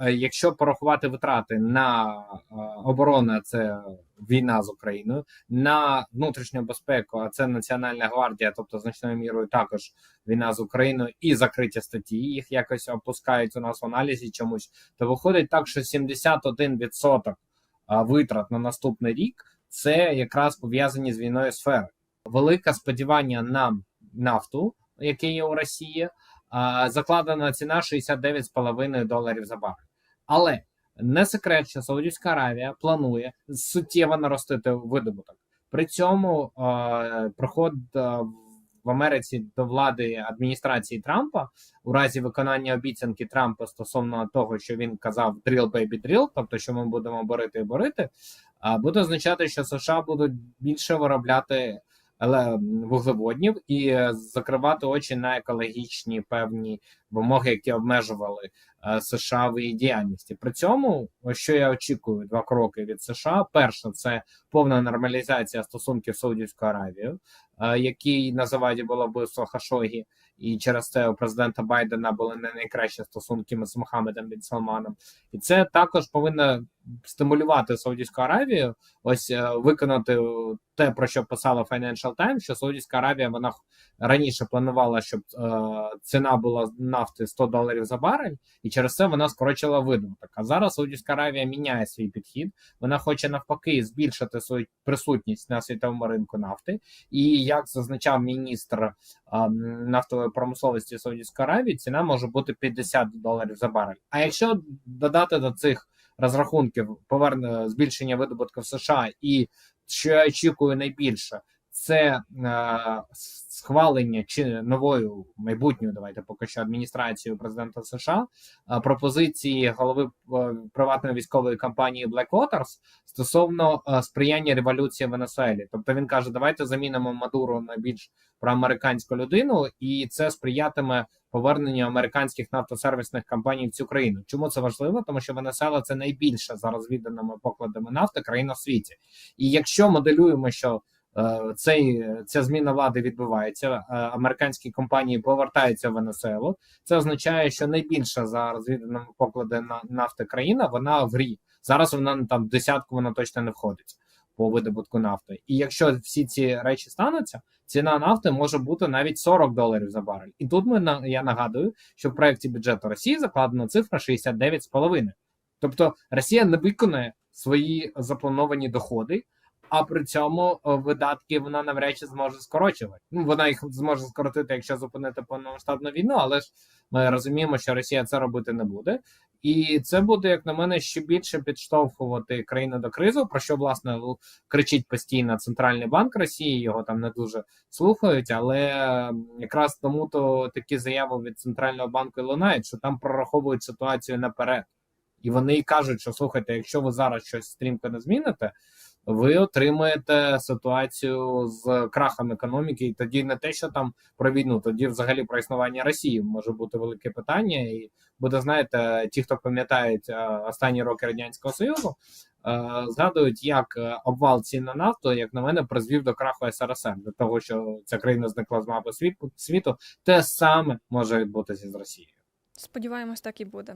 Е, Якщо порахувати витрати на е, оборону, це війна з Україною, на внутрішню безпеку, а це Національна гвардія, тобто значною мірою також війна з Україною і закриті статті, їх якось опускають у нас в аналізі чомусь, то виходить так, що 71% а, витрат на наступний рік це якраз пов'язані з війною сфери. Велике сподівання на нафту, яке є у Росії, закладена ціна 69,5 доларів за барель. Але не секрет, що Саудівська Аравія планує суттєво наростити видобуток. При цьому е, проход е, в Америці до влади адміністрації Трампа у разі виконання обіцянки Трампа стосовно того, що він казав «drill, baby, drill», тобто що ми будемо борити і борити, а буде означати, що США будуть більше виробляти вуглеводнів і е, закривати очі на екологічні певні вимоги, які обмежували е, США в її діяльності. При цьому, що я очікую два кроки від США: перше, це повна нормалізація стосунків з Саудівською Аравією, е, який на заваді було вбивство Хашогі, і через це у президента Байдена були не найкращі стосунки з Мохаммедом бін Салманом. І це також повинно стимулювати Саудівську Аравію, ось е, виконати те, про що писала Financial Times, що Саудівська Аравія вона раніше планувала, щоб е, ціна була нафти 100 доларів за барель, і через це вона скорочила видобуток. А зараз Саудівська Аравія міняє свій підхід. Вона хоче навпаки збільшити свою присутність на світовому ринку нафти. І як зазначав міністр а, нафтової промисловості Саудівської Аравії, ціна може бути 50 доларів за барель. А якщо додати до цих розрахунків поверне збільшення видобутку в США, і що я очікую найбільше, це е, схвалення чи новою майбутньою, давайте поки що адміністрацією президента США е, пропозиції голови е, приватної військової компанії Blackwaters стосовно е, сприяння революції в Венесуелі. Тобто він каже: давайте замінимо Мадуру на більш проамериканську людину, і це сприятиме поверненню американських нафтосервісних компаній в цю країну. Чому це важливо? Тому що Венесуела це найбільша за розвіданими покладами нафти країна в світі. І якщо моделюємо, що цей ця зміна влади відбувається, е, американські компанії повертаються в Венесуелу. Це означає, що найбільша за розвіданими поклади на нафти країна вона в рі. Зараз вона там десятку вона точно не входить по видобутку нафти. І якщо всі ці речі стануться, ціна нафти може бути навіть 40 доларів за барель. І тут ми я нагадую, що в проєкті бюджету Росії закладена цифра 69,5. Тобто Росія не виконає свої заплановані доходи. А при цьому е, видатки вона навряд чи зможе скорочувати. Ну вона їх зможе скоротити, якщо зупинити повномасштабну війну, але ж ми розуміємо, що Росія це робити не буде, і це буде, як на мене, ще більше підштовхувати країну до кризи, про що власне кричить постійно центральний банк Росії. Його там не дуже слухають, але якраз тому то такі заяви від центрального банку лунають, що там прораховують ситуацію наперед, і вони кажуть, що слухайте, якщо ви зараз щось стрімко не зміните. Ви отримаєте ситуацію з крахом економіки, і тоді не те, що там про війну, тоді взагалі про існування Росії може бути велике питання, і буде знаєте, ті, хто пам'ятають е, останні роки радянського союзу, е, згадують, як е, обвал цін на нафту, як на мене, призвів до краху СРСР, до того, що ця країна зникла з мапи світу світу. Те саме може відбутися з Росією. Сподіваємось, так і буде.